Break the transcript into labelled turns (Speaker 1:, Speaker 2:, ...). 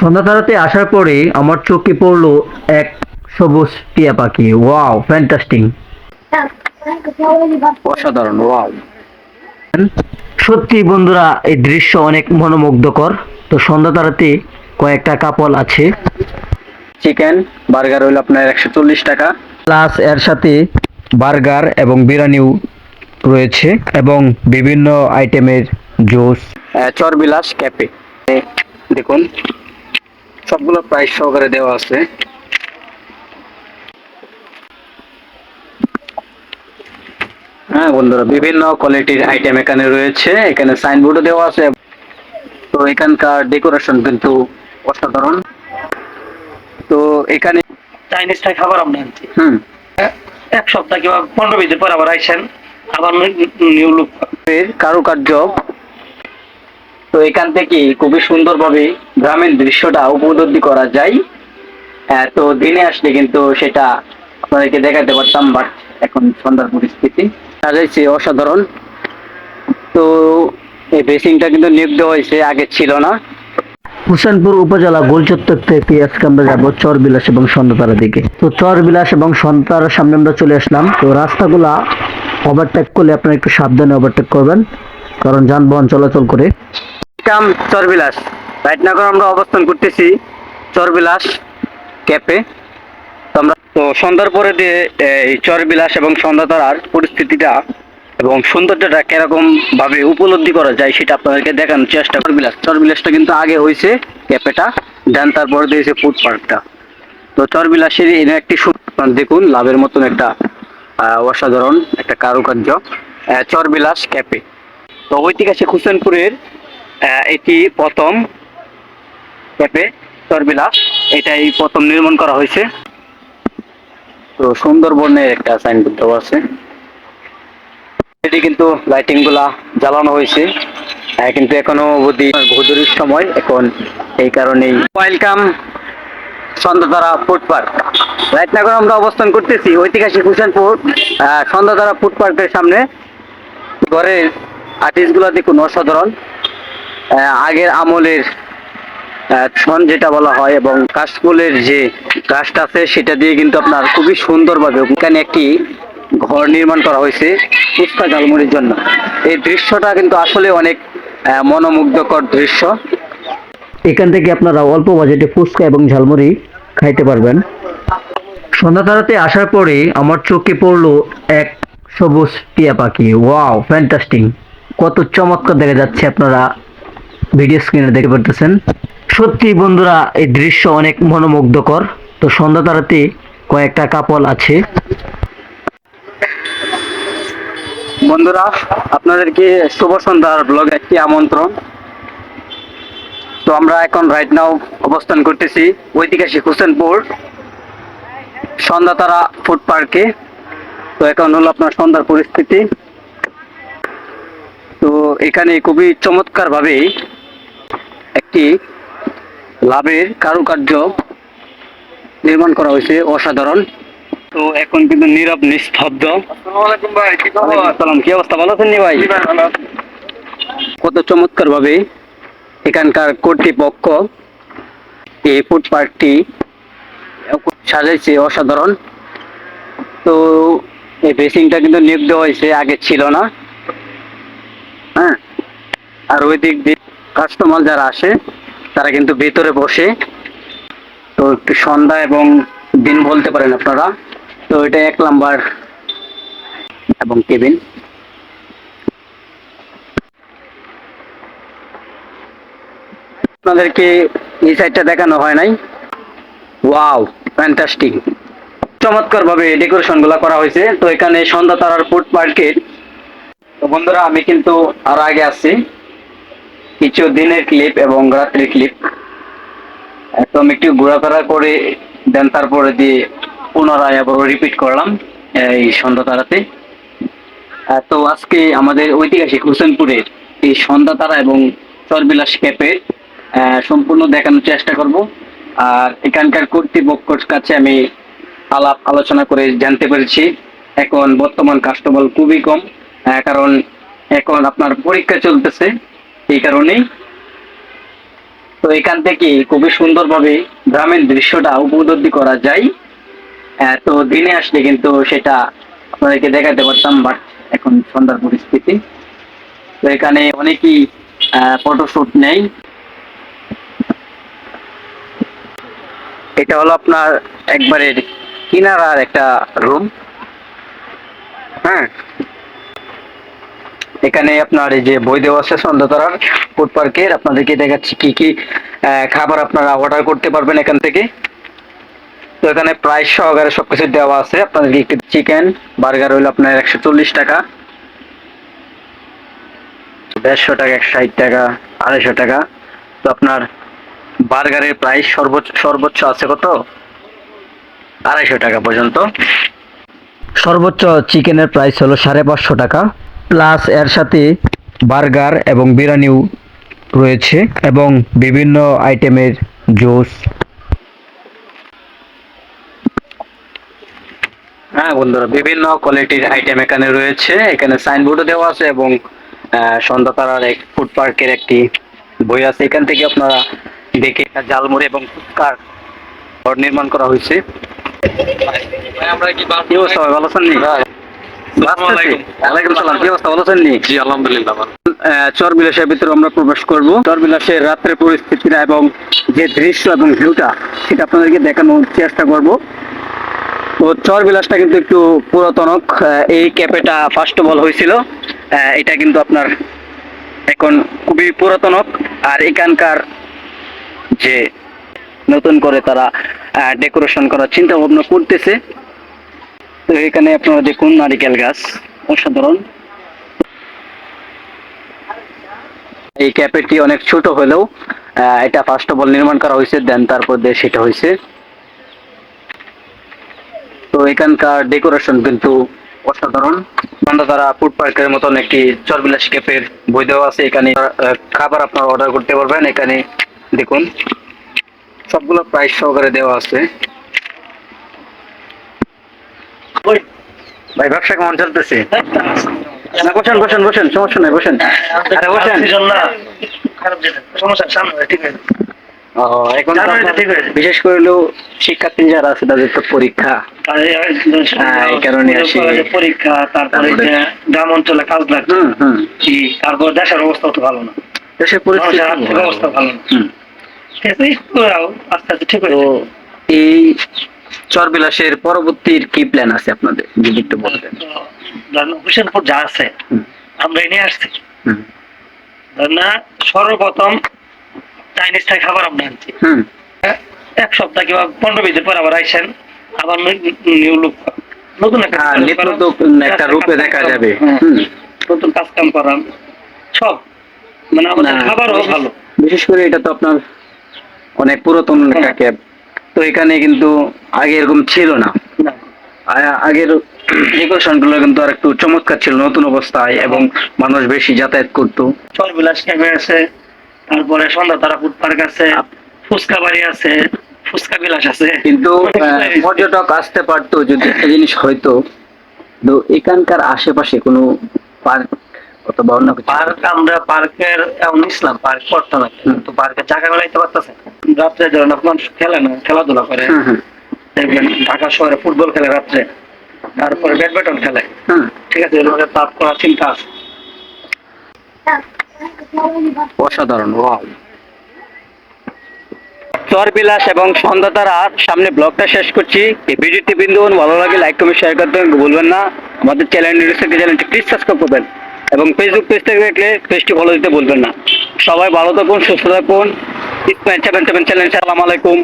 Speaker 1: সন্ধ্যা তারাতে আসার পরে আমার চোখে পড়ল এক সবুজ টিয়া পাখি। Wow fantastic.
Speaker 2: অসাধারণ ওয়াও।
Speaker 1: সত্যি বন্ধুরা এই দৃশ্য অনেক মনোমুগ্ধকর। তো সন্ধ্যা তারাতে কয়েকটা কাপল আছে।
Speaker 2: চিকেন বার্গার হইল আপনার একশো চল্লিশ টাকা।
Speaker 1: প্লাস এর সাথে বার্গার এবং বিরিয়ানিও রয়েছে এবং বিভিন্ন আইটেমের জুস।
Speaker 2: চরবিলাস ক্যাফে। দেখুন। সবগুলো প্রাইস সহকারে দেওয়া আছে। হ্যাঁ বন্ধুরা বিভিন্ন কোয়ালিটির আইটেম এখানে রয়েছে। এখানে সাইনবোর্ডও দেওয়া আছে। তো এখানকার ডেকোরেশন কিন্তু অসাধারণ। তো এখানে
Speaker 3: চাইনিজটা খাবার আমরা আনছি।
Speaker 2: হুম।
Speaker 3: এক সপ্তাহ কিংবা পনেরো দিন পর আবার আইসেন। আবার নিউ লুক
Speaker 2: কারুকার্য। তো এখান থেকে খুবই সুন্দরভাবে গ্রামের দৃশ্যটা উপলব্ধি করা যায়। আহ, তো দিনে আসলে কিন্তু সেটা আপনাদেরকে দেখাতে পারতাম বাট এখন সন্ধ্যার পরিস্থিতি। সাজাইছে অসাধারণ। তো এই বেসিংটা কিন্তু নিয়োগ দেওয়া হয়েছে আগে ছিল না।
Speaker 1: হুসেনপুর উপজেলা গোলচত্বর থেকে আজকে আমরা যাব চরবিলাস এবং দিকে। তো চরবিলাস এবং সন্ধ্যাতারার সামনে আমরা চলে আসলাম। তো রাস্তাগুলা ওভারটেক করলে আপনারা একটু সাবধানে ওভারটেক করবেন কারণ যানবাহন চলাচল করে।
Speaker 2: চরবিলাস। রাইট না আমরা অবস্থান করতেছি চরবিলাস ক্যাফে। তো আমরা তো সন্ধ্যার পরে দিয়ে এই চরবিলাস এবং সন্ধ্যাতারার পরিস্থিতিটা এবং সৌন্দর্যটা ভাবে উপলব্ধি করা যায় সেটা আপনাদেরকে দেখানোর চেষ্টা চরবিলাস, চরবিলাসটা কিন্তু আগে হয়েছে ক্যাফেটা, দেন তারপরে দিয়েছে ফুড পার্কটা। তো চরবিলাসের এনে একটি দেখুন, লাভের মতন একটা অসাধারণ একটা কারুকার্য চরবিলাস ক্যাফে। তো ঐতিহাসিক হুসেনপুরের এটি প্রথম ক্যাফে চরবিলাস এটাই প্রথম নির্মাণ করা হয়েছে। তো সুন্দরবনের একটা সাইনবোর্ড আছে। এটি কিন্তু লাইটিংগুলা জ্বালানো হয়েছে। কিন্তু এখনও অবধি ঘুদুরির সময়। এখন এই কারণেই welcome Sandhyatara food park right না আমরা অবস্থান করতেছি ঐতিহাসিক হুসেনপুর সন্ধ্যাতারা ফুড পার্কের সামনে। ঘরের আর্টিস্টগুলা দেখুন, অসাধারণ। আগের আমলের ছন যেটা বলা হয় এবং কাশফুলের যে গাছটা আছে, সেটা দিয়ে কিন্তু আপনার খুবই সুন্দরভাবে এখানে একটি ঘর নির্মাণ করা হয়েছে ফুচকা ঝালমুড়ির জন্য। এই দৃশ্যটা কিন্তু আসলে অনেক মনোমুগ্ধকর দৃশ্য।
Speaker 1: এখান থেকে আপনারা অল্প বাজেটে ফুচকা এবং ঝালমুড়ি খাইতে পারবেন। সন্ধ্যা তারাতে আসার পরে আমার চোখে পড়ল এক সবুজ টিয়া পাখি। Wow, fantastic. কত চমৎকার দেখা যাচ্ছে আপনারা ভিডিও স্ক্রিনে দেখতে পারতেছেন। সত্যি বন্ধুরা, এই দৃশ্য অনেক মনোমুগ্ধকর। তো সন্ধ্যা তারাতে কয়েকটা কাপল আছে।
Speaker 2: বন্ধুরা, আপনাদেরকে শুভ সন্ধ্যার একটি আমন্ত্রণ। তো আমরা এখন রাইট নাও অবস্থান করতেছি ঐতিহাসিক হোসেনপুর সন্ধ্যাতারা ফুড পার্কে তো এখন হলো আপনার সন্ধ্যার পরিস্থিতি। তো এখানে খুবই চমৎকার ভাবে একটি লাভের কারুকার্য নির্মাণ করা হয়েছে অসাধারণ। তো এখন কিন্তু নীরব নিস্তব্ধ। কি অবস্থা? ভালো আছেন ভাই? কত চমৎকার ভাবে এখানকার কর্তৃপক্ষ এই ফুড পার্কটি সাজাইছে অসাধারণ। তো এই বেসিংটা কিন্তু নিয়োগ দেওয়া হয়েছে আগে ছিল না। হ্যাঁ? আর ওই দিক দিয়ে কাস্টমার যারা আসে তারা কিন্তু ভেতরে বসে, তো একটু সন্ধ্যা এবং দিন বলতে পারেন আপনারা। তো এটা এক নাম্বার এবং কেবিন। আপনাদেরকে এই সাইডটা দেখানো হয় নাই। Wow, fantastic. চমৎকার ভাবে ডেকোরেশনগুলা করা হয়েছে। তো এখানে সন্ধ্যা তারার ফুড পার্কের তো বন্ধুরা, আমি কিন্তু আর আগে আসছি। কিছু দিনের ক্লিপ এবং রাত্রির ক্লিপ একদম একটু ঘোরাফেরা করে দেন তারপরে দিয়ে পুনরায় আবার রিপিট করলাম এই সন্ধ্যা তারাতে। তো আজকে আমাদের ঐতিহাসিক হোসেনপুরের এই সন্ধ্যা তারা এবং চরবিলাস ক্যাপের সম্পূর্ণ দেখানোর চেষ্টা করব। আর এখানকার কর্তৃপক্ষের কাছে আমি আলাপ আলোচনা করে জানতে পেরেছি। এখন বর্তমান কাস্টমার খুবই কম কারণ এখন আপনার পরীক্ষা চলতেছে। এই কারণেই। তো এখান থেকে খুবই সুন্দরভাবে গ্রামের দৃশ্যটা উপলব্ধি করা যায়। তো দিনে আসলে কিন্তু সেটা আপনাদেরকে দেখাতে পারতাম, বাট এখন সন্ধ্যার পরিস্থিতি। তো এখানে অনেকেই ফটোশুট নেই। এটা হলো আপনার একবারের কিনারার একটা রুম হ্যাঁ। এখানে আপনার এই যে বই দেওয়া আছে সন্ধ্যাতারার ফুড পার্কের আপনাদেরকে দেখাচ্ছি কি কি খাবার আপনারা অর্ডার করতে পারবেন এখান থেকে। তো এখানে প্রাইস সহকারে সবকিছু দেওয়া আছে। আপনাদেরকে একটু চিকেন বার্গার হইল আপনার একশো চল্লিশ টাকা। দেড়শো টাকা, একশো ষাট টাকা, আড়াইশো টাকা। তো আপনার বার্গারের প্রাইস সর্বোচ্চ সর্বোচ্চ আছে কত? আড়াইশো টাকা পর্যন্ত।
Speaker 1: সর্বোচ্চ চিকেনের প্রাইস হলো সাড়ে পাঁচশো টাকা। প্লাস এর সাথে বার্গার এবং বিরিয়ানিও রয়েছে এবং বিভিন্ন আইটেমের জুস।
Speaker 2: হ্যাঁ বন্ধুরা বিভিন্ন কোয়ালিটির আইটেম এখানে রয়েছে। এখানে সাইনবোর্ডও দেওয়া আছে এবং আহ, সন্ধ্যাতারার এক ফুড পার্কের একটি বই আছে। এখান থেকে আপনারা দেখে একটা জালমুড়ি এবং ফুচকার ঘর নির্মাণ করা হয়েছে। সালাম কি ভালো আছেন নি?
Speaker 3: জি আলহামদুলিল্লাহ
Speaker 2: আহ, চর বিলাসের ভিতরে আমরা প্রবেশ করব। চর রাত্রের পরিস্থিতিটা এবং যে দৃশ্য এবং ভিউটা সেটা আপনাদেরকে দেখানোর চেষ্টা করব। তো চর কিন্তু একটু পুরাতনক এই ক্যাফেটা ফার্স্ট অফ অল হয়েছিল। আহ, এটা কিন্তু আপনার এখন খুবই পুরাতনক আর এখানকার যে নতুন করে তারা ডেকোরেশন করার চিন্তা ভাবনা করতেছে। তো এখানে আপনারা দেখুন নারিকেল গাছ, অসাধারণ। এই ক্যাফেটি অনেক ছোট হলেও এটা ফার্স্ট অফ অল নির্মাণ করা হয়েছে দেন তারপর দিয়ে সেটা হয়েছে। তো এখানকার ডেকোরেশন কিন্তু অসাধারণ। তারা ফুড পার্কের মতন একটি চরবিলাস ক্যাফের বই দেওয়া আছে, এখানে খাবার আপনারা অর্ডার করতে পারবেন, এখানে দেখুন। সবগুলো প্রাইস সহকারে দেওয়া আছে। ভাই ব্যবসা কেমন চলতেছে? না বসেন বসেন বসেন সমস্যা নাই বসেন। আরে বসেন।
Speaker 3: সমস্যা সামনে ঠিক আছে
Speaker 2: এখন। বিশেষ করে শিক্ষার্থী যারা আছে তাদের তো পরীক্ষা।
Speaker 3: এই-
Speaker 2: হ্যাঁ, কারণে
Speaker 3: পরীক্ষা তারপরে গ্রাম অঞ্চলে কাজ লাগছে। তারপর দেশের অবস্থা তো ভালো না।
Speaker 2: দেশের পরিস্থিতি
Speaker 3: অবস্থা ভালো না। ঠিক আছে আস্তে আস্তে ঠিক হয়েছে।
Speaker 2: এই চরবিলাসের পরবর্তীর কি প্ল্যান আছে আপনাদের? যদি একটু বলতেন।
Speaker 3: হোসেনপুর যা আছে আমরা এনে আসছি। না সর্বপ্রথম চাইনিজ থাই খাবার আমরা আনছি। এক সপ্তাহ কিংবা পনেরো বিশ দিন পর আবার আইসেন আবার নিউ লুক নতুন একটা
Speaker 2: হ্যাঁ, একটা রূপে দেখা যাবে।
Speaker 3: হ্যাঁ, নতুন কাজ কাম করান সব। মানে আমাদের খাবারও ভালো।
Speaker 2: বিশেষ করে এটা তো আপনার অনেক পুরাতন একটা
Speaker 3: হ্যাঁ।
Speaker 2: ক্যাব তো এখানে কিন্তু আগে এরকম ছিল না। আগেরগুলো কিন্তু আর একটু চমৎকার ছিল নতুন অবস্থায় এবং মানুষ বেশি যাতায়াত করতো।
Speaker 3: চর বিলাস ক্যাফে আছে তারপরে সন্ধ্যা তারা ফুড পার্ক আছে ফুচকা বাড়ি আছে ফুচকা বিলাস আছে।
Speaker 2: কিন্তু পর্যটক আসতে পারতো যদি একটা জিনিস হয়তো। তো এখানকার আশেপাশে কোনো পার্ক অথবা অন্য
Speaker 3: পার্ক আমরা পার্কের এমন ইসলাম পার্ক করতে না কিন্তু পার্কে জায়গা বেলাইতে পারতেছে। রাত্রে ধরেন আপনার মানুষ খেলে না খেলাধুলা করে দেখবেন ঢাকা শহরে ফুটবল খেলে রাত্রে তারপরে ব্যাডমিন্টন খেলে। ঠিক আছে এগুলোকে তাপ করার চিন্তা আছে।
Speaker 2: অসাধারণ ওয়াও। চরবিলাস এবং সন্ধ্যাতারার সামনে ব্লগটা শেষ করছি। এই ভিডিওটি বিন্দু ভালো লাগে লাইক কমেন্ট শেয়ার করতে ভুলবেন না। আমাদের চ্যানেল থেকে চ্যানেলটি প্লিজ সাবস্ক্রাইব করবেন। এবং ফেসবুক পেজ থেকে দেখলে পেজটি ফলো দিতে ভুলবেন না। সবাই ভালো থাকুন সুস্থ থাকুন। সেভেন সেভেন চ্যানেল সালাম আলাইকুম